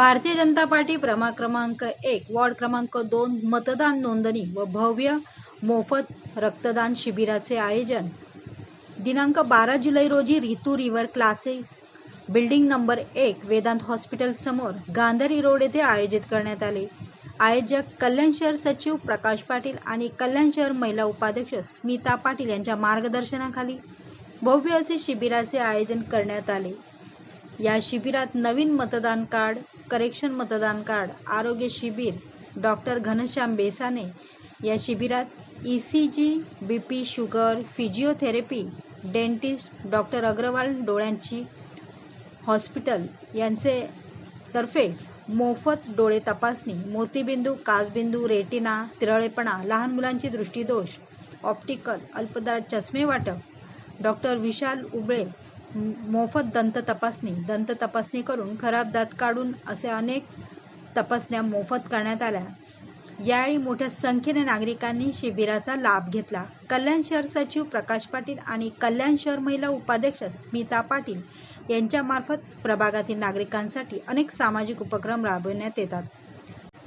Bharatiya Janata party प्रभाग क्रमांक एक वॉर्ड क्रमांक दोन मतदान नोंदणी व भव्य मोफत रक्तदान शिबिराचे आयोजन. दिनांक बारा जुलै रोजी Ritu river classes building number एक वेदांत हॉस्पिटल समोर गांधारी रोड येथे आयोजित करण्यात आले. आयोजक कल्याण शहर सचिव प्रकाश पाटील आणि कल्याण शहर महिला उपाध्यक्ष स्मिता पाटील यांच्या मार्गदर्शनाखाली भव्य असे शिबिराचे आयोजन करण्यात आले. या शिबिरात नवीन मतदान कार्ड करेक्शन मतदान कार्ड आरोग्य शिबिर डॉक्टर घनश्याम बेसाने या शिबिरात E C G B P sugar physiotherapy dentist doctor Agarwal डोळ्यांची हॉस्पिटल यांचे तर्फे मोफत डोळे तपासणी मोतीबिंदू काचबिंदू रेटिना तिरळेपणा लहान मुलांची दृष्टीदोष ऑप्टिकल अल्पदरात चष्मे वाटप डॉक्टर विशाल उबळे मोफत दंत तपासणी दंत तपासणी करून खराब दात काढून असे अनेक तपासण्या मोफत करण्यात आल्या. यावेळी मोठ्या संख्येने नागरिकांनी शिबिराचा लाभ घेतला. कल्याण शहर सचिव प्रकाश पाटील आणि कल्याण शहर महिला उपाध्यक्ष स्मिता पाटील यांच्यामार्फत प्रभागातील नागरिकांसाठी अनेक सामाजिक उपक्रम राबविण्यात येतात.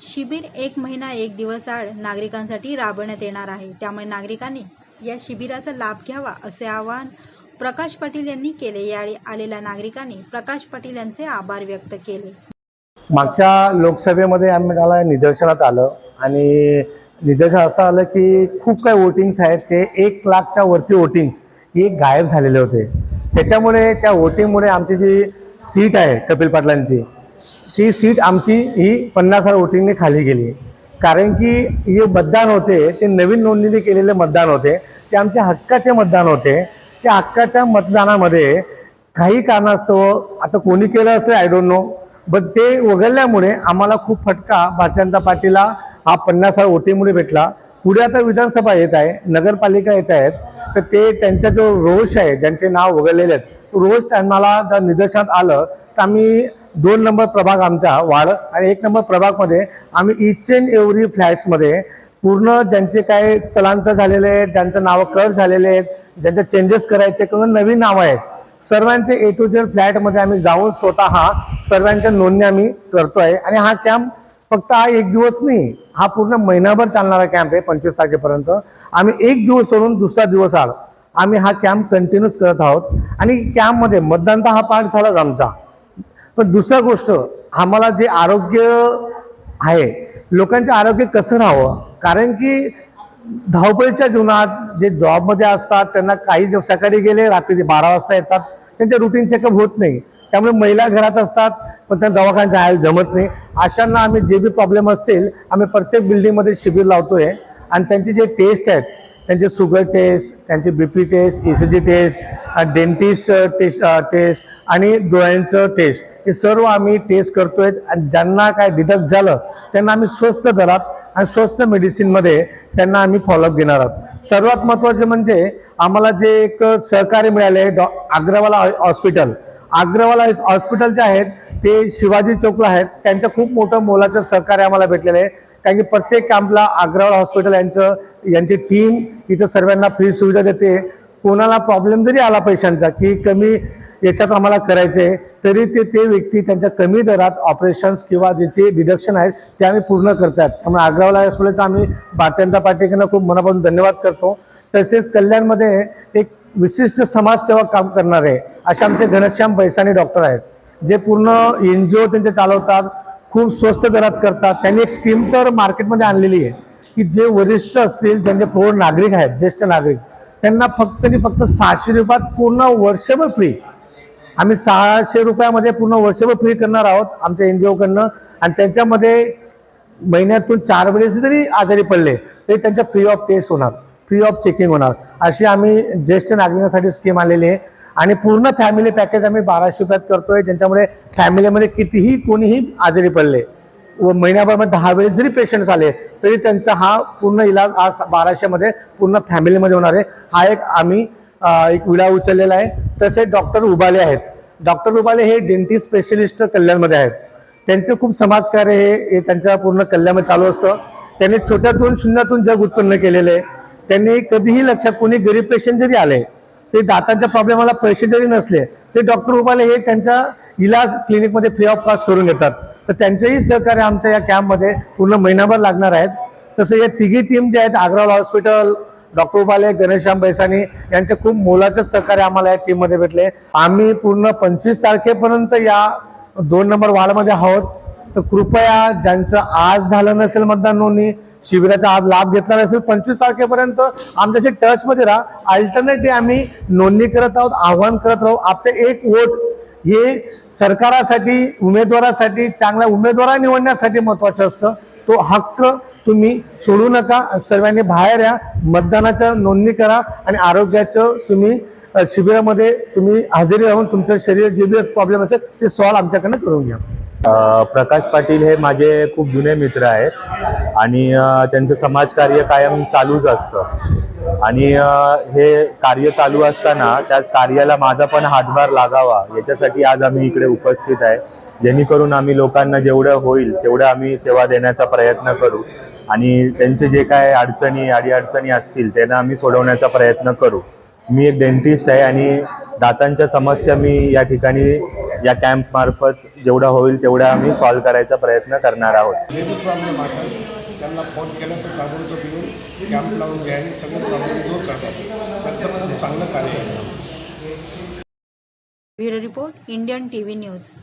शिबिर एक महिना एक दिवस आड नागरिकांसाठी राबवण्यात येणार आहे. त्यामुळे नागरिकांनी या शिबिराचा लाभ घ्यावा असे आवाहन प्रकाश पाटील यांनी केले. यावेळी आलेल्या नागरिकांनी प्रकाश पाटील यांचे आभार व्यक्त केले. मागच्या लोकसभेमध्ये आम्हाला निदर्शनात आलं आणि निदर्शन असं आलं की खूप काही वोटिंग्स आहेत. ते एक लाखच्या वरती वोटिंग्स हे गायब झालेले होते. त्याच्यामुळे त्या वोटिंगमुळे आमची जी सीट आहे कपिल पाटलांची ती सीट आमची ही पन्नास हजार वोटिंगने खाली गेली. कारण की हे मतदान होते ते नवीन नोंदणीने केलेले मतदान होते. ते आमच्या हक्काचे मतदान होते. त्या हक्काच्या मतदानामध्ये काही कारणास्तव आता कोणी केलं असेल आय डोंट नो बट ते वगळल्यामुळे आम्हाला खूप फटका भारतीय जनता पार्टीला हा पन्नास हजार वोटिंगमुळे भेटला. पुढे आता विधानसभा येत आहे नगरपालिका येत आहेत तर ते त्यांचा जो रोष आहे ज्यांचे नाव वगळलेले आहेत तो रोष त्यांना जर निदर्शनात आलं तर आम्ही दोन नंबर प्रभाग आमचा वाढ आणि एक नंबर प्रभागमध्ये आम्ही इच अँड एव्हरी फ्लॅट्समध्ये पूर्ण ज्यांचे काय स्थलांतर झालेले आहेत ज्यांचं नावं कट झालेले आहेत ज्यांचे चेंजेस करायचे किंवा नवीन नावं आहेत सर्वांचे ए टू जेड फ्लॅटमध्ये आम्ही जाऊन स्वतः सर्वांच्या नोंदणी आम्ही करतोय. आणि हा कॅम्प फक्त हा एक दिवस नाही हा पूर्ण महिनाभर चालणारा कॅम्प आहे पंचवीस तारखेपर्यंत. आम्ही एक दिवस सोडून दुसरा दिवस आला. आम्ही हा कॅम्प कंटिन्यूस करत आहोत. आणि कॅम्पमध्ये मतदानता हा पाठ झालाच आमचा. पण दुसरा गोष्ट आम्हाला जे आरोग्य आहे लोकांचे आरोग्य कसं राहावं कारण की धावपळीच्या जीवनात जे जॉबमध्ये असतात त्यांना काही जे सकाळी गेले रात्री बारा वाजता येतात. त्यांचे रुटीन चेकअप होत नाही. त्यामुळे महिला घरात असतात पण त्यांना दवाखान्यात जायला जमत नाही. अशांना आम्ही जे बी प्रॉब्लेम असतील आम्ही प्रत्येक बिल्डिंगमध्ये शिबिर लावतोय. आणि त्यांचे जे टेस्ट आहेत त्यांचे शुगर टेस्ट त्यांचे B P test E C G test dentist test test आणि डोळ्यांचं टेस्ट हे सर्व आम्ही टेस्ट करतोय. आणि ज्यांना काय डिडक्ट झालं त्यांना आम्ही स्वस्त दरात आणि स्वस्त मेडिसिनमध्ये त्यांना आम्ही फॉलोअप घेणार आहोत. सर्वात महत्त्वाचे म्हणजे आम्हाला जे एक सहकार्य मिळाले Dr Agarwal hospital Agarwal hospital जे आहेत ते शिवाजी चौकला आहेत. त्यांचं खूप मोठं मोलाचं सहकार्य आम्हाला भेटलेलं आहे. कारण की प्रत्येक कॅम्पला अग्रवाला हॉस्पिटल यांचं यांची टीम इथं सर्वांना फ्री सुविधा देते. कोणाला प्रॉब्लेम जरी आला पैशांचा की कमी याच्यात आम्हाला करायचं आहे तरी ते ते व्यक्ती त्यांच्या कमी दरात ऑपरेशन्स किंवा ज्याचे डिडक्शन आहेत ते आम्ही पूर्ण करतात. त्यामुळे अग्रवाला हॉस्पिटलचा आम्ही भारतीय जनता पार्टीकडनं खूप मनापासून धन्यवाद करतो. तसेच कल्याणमध्ये एक विशिष्ट समाजसेवा काम करणारे असे आमचे घनश्याम बैसानी डॉक्टर आहेत जे पूर्ण एन जी ओ त्यांचे चालवतात खूप स्वस्त दरात करतात. त्यांनी एक स्कीम तर मार्केटमध्ये आणलेली आहे की जे वरिष्ठ असतील ज्यांचे प्रौढ नागरिक आहेत ज्येष्ठ नागरिक त्यांना फक्त आणि फक्त सहाशे रुपयात पूर्ण वर्षभर फ्री आम्ही सहाशे रुपयामध्ये पूर्ण वर्षभर फ्री करणार आहोत आमच्या एन जी ओकडनं आणि त्यांच्यामध्ये महिन्यातून चार वेळेस जरी आजारी पडले तरी त्यांच्या फ्री ऑफ टेस्ट होणार फ्री ऑफ चेकिंग होणार. अशी आम्ही ज्येष्ठ नागरिकांसाठी स्कीम आलेली आहे. आणि पूर्ण फॅमिली पॅकेज आम्ही बाराशे रुपयात करतोय ज्यांच्यामुळे फॅमिलीमध्ये कितीही कोणीही आजारी पडले. व महिन्याभरामध्ये दहा वेळेस जरी पेशंट्स आले तरी त्यांचा हा पूर्ण इलाज आज बाराशेमध्ये पूर्ण फॅमिलीमध्ये होणार आहे. हा एक आम्ही एक विडा उचललेला आहे. तसे डॉक्टर उबाले आहेत. डॉक्टर उबाले हे डेंटिस्ट स्पेशलिस्ट कल्याणमध्ये आहेत. त्यांचे खूप समाजकार्य हे हे त्यांच्या पूर्ण कल्याणमध्ये चालू असतं. त्यांनी छोट्यातून शून्यातून जग उत्पन्न केलेलं आहे. त्यांनी कधीही लक्षात कोणी गरीब पेशंट जरी आले ते दातांच्या प्रॉब्लेमाला पैसे जरी नसले ते डॉक्टर उबाले हे त्यांच्या इलाज क्लिनिकमध्ये फ्री ऑफ कॉस्ट करून घेतात. तर त्यांचेही सहकार्य आमच्या या कॅम्पमध्ये पूर्ण महिनाभर लागणार आहेत. तसं या तिघी टीम जे आहेत आग्रावाल हॉस्पिटल डॉक्टर उपाले गणेशराम बैसानी यांचे खूप मोलाचं सहकार्य आम्हाला या टीममध्ये भेटले. आम्ही पूर्ण पंचवीस तारखेपर्यंत या दोन नंबर वार्डमध्ये आहोत. तर कृपया ज्यांचं आज झालं नसेल मतदान नोंदणी शिबिराचा आज लाभ घेतला नसेल पंचवीस तारखेपर्यंत आमच्याशी टचमध्ये राहा. अल्टरनेटिव्ह आम्ही नोंदणी करत आहोत आव्हान करत राहू. आपलं एक वोट हे सरकारासाठी उमेदवारासाठी चांगल्या उमेदवार निवडण्यासाठी महत्वाचं असतं. तो हक्क तुम्ही सोडू नका. सर्वांनी बाहेर या. मतदानाचं नोंदणी करा आणि आरोग्याचं तुम्ही शिबिरामध्ये तुम्ही हजेरी राहून तुमचं शरीर जे बी प्रॉब्लेम असेल ते सॉल्व आमच्याकडनं करून घ्या. प्रकाश पाटील हे माझे खूप जुने मित्र आहेत. आणि त्यांचं समाजकार्य कायम चालूच असतं. आणि हे कार्य चालू असताना त्याच कार्याला माझा पण हातभार लागावा याच्यासाठी आज आम्ही इकडे उपस्थित आहे. जेणेकरून आम्ही लोकांना जेवढं होईल तेवढं आम्ही सेवा देण्याचा प्रयत्न करू. आणि त्यांचे जे काय अडचणी अडीअडचणी असतील त्यांना आम्ही सोडवण्याचा प्रयत्न करू. मी एक डेंटिस्ट आहे आणि दातांच्या समस्या मी या ठिकाणी या कॅम्प मार्फत जेवढा होईल तेवढा आम्ही सॉल्व्ह करायचा प्रयत्न करणार आहोत. त्यांना फोन केला तर ताबडतोब येऊन कॅम्प लावून घ्या आणि सगळे प्रॉब्लेम दूर करतात. त्यांचं खूप चांगलं कार्य आहे. Bureau report Indian T V news.